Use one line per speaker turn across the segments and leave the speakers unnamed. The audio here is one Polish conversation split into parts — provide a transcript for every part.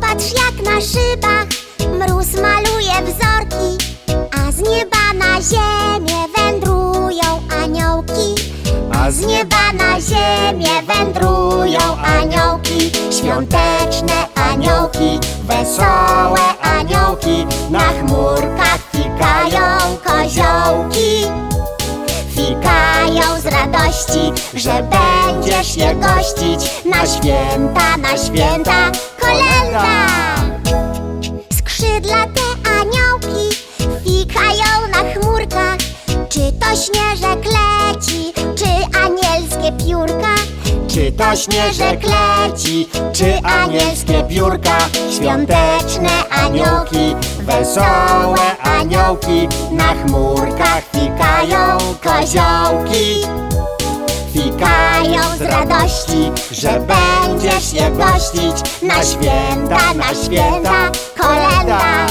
Patrz jak na szybach mróz maluje wzorki, a z nieba na ziemię wędrują aniołki. A z nieba na ziemię wędrują aniołki, świąteczne aniołki, wesołe aniołki, na chmurkach fikają koziołki. Fikają z radości, że będziesz je gościć na święta, na święta, kolenda! Skrzydlate aniołki fikają na chmurkach. Czy to śnieżek leci, czy anielskie piórka?
Czy to śnieżek leci, czy anielskie piórka? Świąteczne aniołki, wesołe aniołki, na chmurkach fikają koziołki.
Radości, że będziesz je gościć na święta, na święta, kolenda!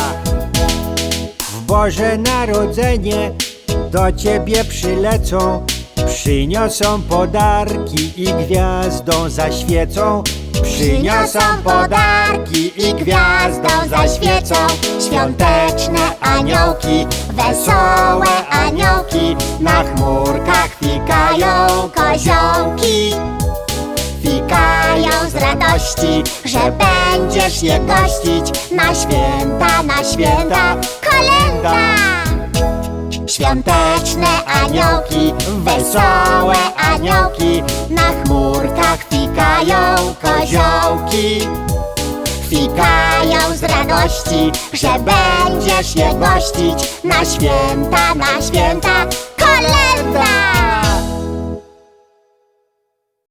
W Boże Narodzenie do Ciebie przylecą, przyniosą podarki i gwiazdą zaświecą.
Przyniosą podarki i gwiazdą zaświecą Świąteczne aniołki, wesołe aniołki Na chmurkach fikają koziołki Fikają z radości, że będziesz je gościć Na święta, na święta, kolenda! Świąteczne aniołki, wesołe aniołki, na chmurkach fikają koziołki. Fikają z radości, że będziesz je gościć na święta, na święta, kolenda!